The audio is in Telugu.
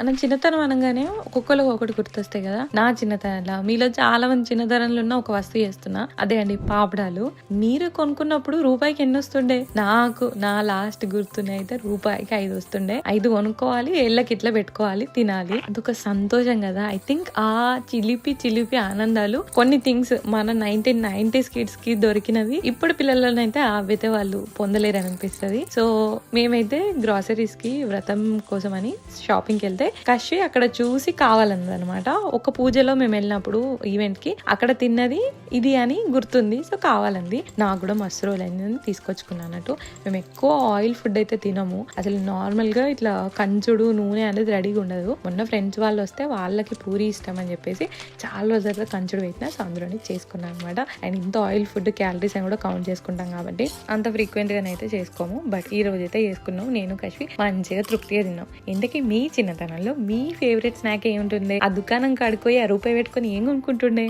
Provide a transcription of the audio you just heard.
మనం చిన్నతనం అనగానే ఒక్కొక్కరు ఒకటి గుర్తొస్తాయి కదా. నా చిన్నతనంలా మీలో చాలా మంది చిన్నతనంలో ఉన్న ఒక వస్తువు చేస్తున్నా. అదే అండి పాపడాలు. మీరు కొనుక్కున్నప్పుడు రూపాయికి ఎన్ని వస్తుండే? నాకు నా లాస్ట్ గుర్తునే అయితే రూపాయికి ఐదు వస్తుండే. ఐదు కొనుక్కోవాలి ఏళ్ళకి ఇట్లా పెట్టుకోవాలి తినాలి. అదొక సంతోషం కదా. ఐ థింక్ ఆ చిలిపి చిలిపి ఆనందాలు కొన్ని థింగ్స్ మన నైన్టీన్ నైన్టీస్ కిడ్స్కి దొరికినవి ఇప్పుడు పిల్లలనైతే అవైతే వాళ్ళు పొందలేరు అనిపిస్తుంది సో మేమైతే గ్రాసరీస్కి వ్రతం కోసం అని షాపింగ్కి వెళ్తే కషి అక్కడ చూసి కావాలన్నది అనమాట ఒక పూజలో మేము వెళ్ళినప్పుడు ఈవెంట్కి అక్కడ తిన్నది ఇది అని గుర్తుంది. సో కావాలంది. నాకు కూడా మస్తు రోజులు అయింది తీసుకొచ్చుకున్నాను అన్నట్టు. మేము ఎక్కువ ఆయిల్ ఫుడ్ అయితే తినము. అసలు నార్మల్గా ఇట్లా కంచుడు నూనె అనేది రెడీగా ఉండదు. మొన్న ఫ్రెండ్స్ వాళ్ళు వస్తే వాళ్ళకి పూరి ఇష్టం అని చెప్పేసి చాలా రోజులుగా కంచుడు పెట్టిన సో అందులోనే చేసుకున్నాను అనమాట అండ్ ఇంత ఆయిల్ ఫుడ్ క్యాలరీస్ అని కూడా కౌంట్ చేసుకుంటాం కాబట్టి అంత ఫ్రీక్వెంట్గా అయితే చేసుకోము. బట్ ఈ రోజు అయితే చేసుకున్నాం నేను కలిసి మంచిగా తృప్తిగా తిన్నాం. ఇంతకీ మీ చిన్నతనంలో మీ ఫేవరెట్ స్నాక్ ఏముంటుండే ఆ దుకాణం కాడుకోయి ఆ రూపాయి పెట్టుకొని ఏం కొనుక్కుంటుండే?